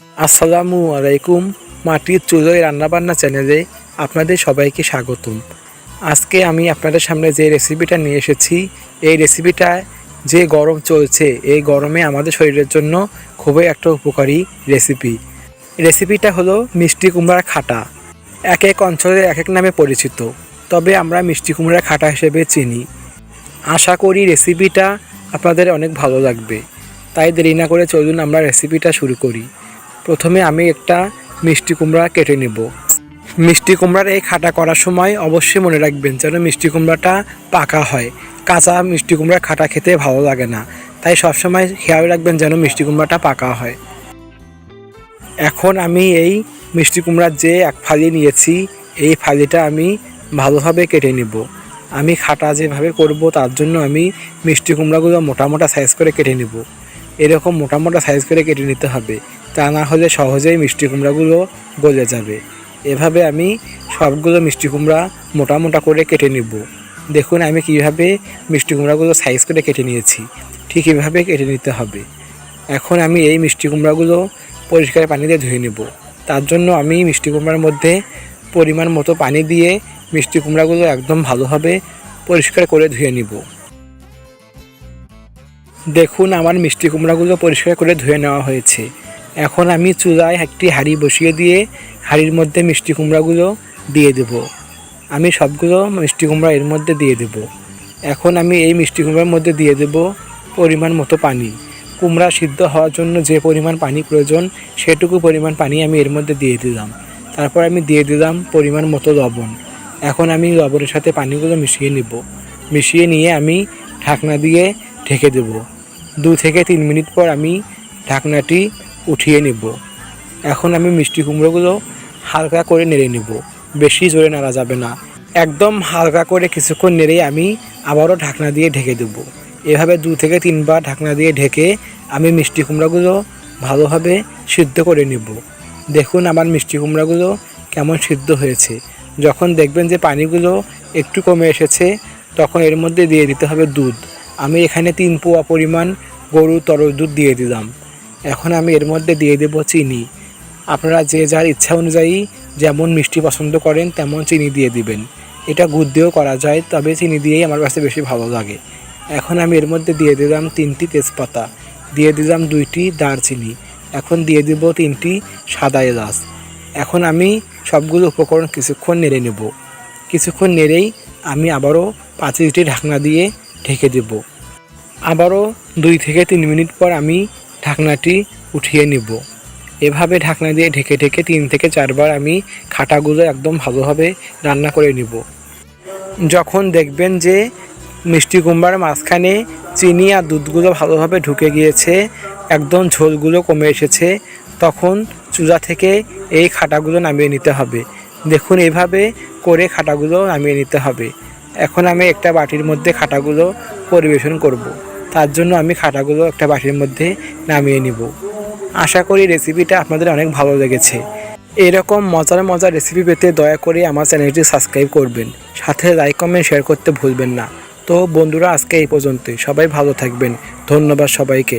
আসসালামু আলাইকুম, মাটির চুলোয় রান্নাবান্না চ্যানেলে আপনাদের সবাইকে স্বাগতম। আজকে আমি আপনাদের সামনে যে রেসিপিটা নিয়ে এসেছি, এই রেসিপিটা যে গরম চলছে, এই গরমে আমাদের শরীরের জন্য খুবই একটা উপকারী রেসিপি। রেসিপিটা হলো মিষ্টি কুমড়ার খাটা। এক এক অঞ্চলে এক এক নামে পরিচিত, তবে আমরা মিষ্টি কুমড়ার খাটা হিসেবে চিনি। আশা করি রেসিপিটা আপনাদের অনেক ভালো লাগবে। তাই দেরি না করে চলুন আমরা রেসিপিটা শুরু করি। প্রথমে আমি একটা মিষ্টি কুমড়া কেটে নেব। মিষ্টি কুমড়ার এই খাটা করার সময় অবশ্যই মনে রাখবেন যেন মিষ্টি কুমড়াটা পাকা হয়। কাঁচা মিষ্টি কুমড়ার খাটা খেতে ভালো লাগে না, তাই সবসময় খেয়াল রাখবেন যেন মিষ্টি কুমড়াটা পাকা হয়। এখন আমি এই মিষ্টি কুমড়ার যে এক ফালি নিয়েছি, এই ফালিটা আমি ভালোভাবে কেটে নেব। আমি খাটা যেভাবে করব তার জন্য আমি মিষ্টি কুমড়াগুলো মোটা মোটা সাইজ করে কেটে নেব। এরকম মোটা মোটা সাইজ করে কেটে নিতে হবে। তা না হলে সহজেই মিষ্টি কুমড়াগুলো গলে যাবে। এভাবে আমি সবগুলো মিষ্টি কুমড়া মোটা মোটা করে কেটে নেব। দেখুন, আমি কীভাবে মিষ্টি কুমড়াগুলো সাইজ করে কেটে নিয়েছি। ঠিক এভাবে কেটে নিতে হবে। এখন আমি এই মিষ্টি কুমড়াগুলো পরিষ্কার পানিতে ধুয়ে নেব। তার জন্য আমি মিষ্টি কুমড়ার মধ্যে পরিমাণ মতো পানি দিয়ে মিষ্টি কুমড়াগুলো একদম ভালোভাবে পরিষ্কার করে ধুয়ে নিব। দেখুন, আমার মিষ্টি কুমড়াগুলো পরিষ্কার করে ধুয়ে নেওয়া হয়েছে। এখন আমি চুলায় একটি হাঁড়ি বসিয়ে দিয়ে হাঁড়ির মধ্যে মিষ্টি কুমড়াগুলো দিয়ে দেব। আমি সবগুলো মিষ্টি কুমড়া এর মধ্যে দিয়ে দেব। এখন আমি এই মিষ্টি কুমড়ার মধ্যে দিয়ে দেব পরিমাণ মতো পানি। কুমড়া সিদ্ধ হওয়ার জন্য যে পরিমাণ পানি প্রয়োজন, সেটুকু পরিমাণ পানি আমি এর মধ্যে দিয়ে দিলাম। তারপর আমি দিয়ে দিলাম পরিমাণ মতো লবণ। এখন আমি লবণের সাথে পানিগুলো মিশিয়ে নেব। মিশিয়ে নিয়ে আমি ঢাকনা দিয়ে ঢেকে দেব। দু থেকে তিন মিনিট পর আমি ঢাকনাটি উঠিয়ে নেব। এখন আমি মিষ্টি কুমড়োগুলো হালকা করে নেড়ে নিব। বেশি জোরে নাড়া যাবে না। একদম হালকা করে কিছুক্ষণ নেড়ে আমি আবারও ঢাকনা দিয়ে ঢেকে দেব। এভাবে দু থেকে তিনবার ঢাকনা দিয়ে ঢেকে আমি মিষ্টি কুমড়াগুলো ভালোভাবে সিদ্ধ করে নেব। দেখুন আমার মিষ্টি কুমড়াগুলো কেমন সিদ্ধ হয়েছে। যখন দেখবেন যে পানিগুলো একটু কমে এসেছে, তখন এর মধ্যে দিয়ে দিতে হবে দুধ। আমি এখানে তিন পোয়া পরিমাণ গরুর তরল দুধ দিয়ে দিলাম। এখন আমি এর মধ্যে দিয়ে দেব চিনি। আপনারা যে যার ইচ্ছা অনুযায়ী যেমন মিষ্টি পছন্দ করেন তেমন চিনি দিয়ে দিবেন। এটা গুড় দিয়েও করা যায়, তবে চিনি দিয়েই আমার কাছে বেশি ভালো লাগে। এখন আমি এর মধ্যে দিয়ে দিলাম তিনটি তেজপাতা। দিয়ে দিলাম দুইটি দারচিনি। এখন দিয়ে দিব তিনটি সাদা এলাচ। এখন আমি সবগুলো উপকরণ কিছুক্ষণ নেড়ে নেব। কিছুক্ষণ নেড়েই আমি আবারও পাঁচিলটি ঢাকনা দিয়ে ঢেকে দেব। আবারও দুই থেকে তিন মিনিট পর আমি ঢাকনাটি উঠিয়ে নেব। এভাবে ঢাকনা দিয়ে ঢেকে ঢেকে তিন থেকে চারবার আমি খাটাগুলো একদম ভালোভাবে রান্না করে নেব। যখন দেখবেন যে মিষ্টি কুমড়ার মাঝখানে চিনি আর দুধগুলো ভালোভাবে ঢুকে গিয়েছে, একদম ঝোলগুলো কমে এসেছে, তখন চুলা থেকে এই খাটাগুলো নামিয়ে নিতে হবে। দেখুন, এভাবে করে খাটাগুলো নামিয়ে নিতে হবে। এখন আমি একটা বাটির মধ্যে খাটাগুলো পরিবেশন করব। তার জন্য আমি খাটাগুলো একটা বাটির মধ্যে নামিয়ে নিব। আশা করি রেসিপিটা আপনাদের অনেক ভালো লেগেছে। এরকম মজার মজার রেসিপি পেতে দয়া করে আমার চ্যানেলটি সাবস্ক্রাইব করবেন। সাথে লাইক, কমেন্ট, শেয়ার করতে ভুলবেন না। তো বন্ধুরা, আজকে এই পর্যন্তই। সবাই ভালো থাকবেন। ধন্যবাদ সবাইকে।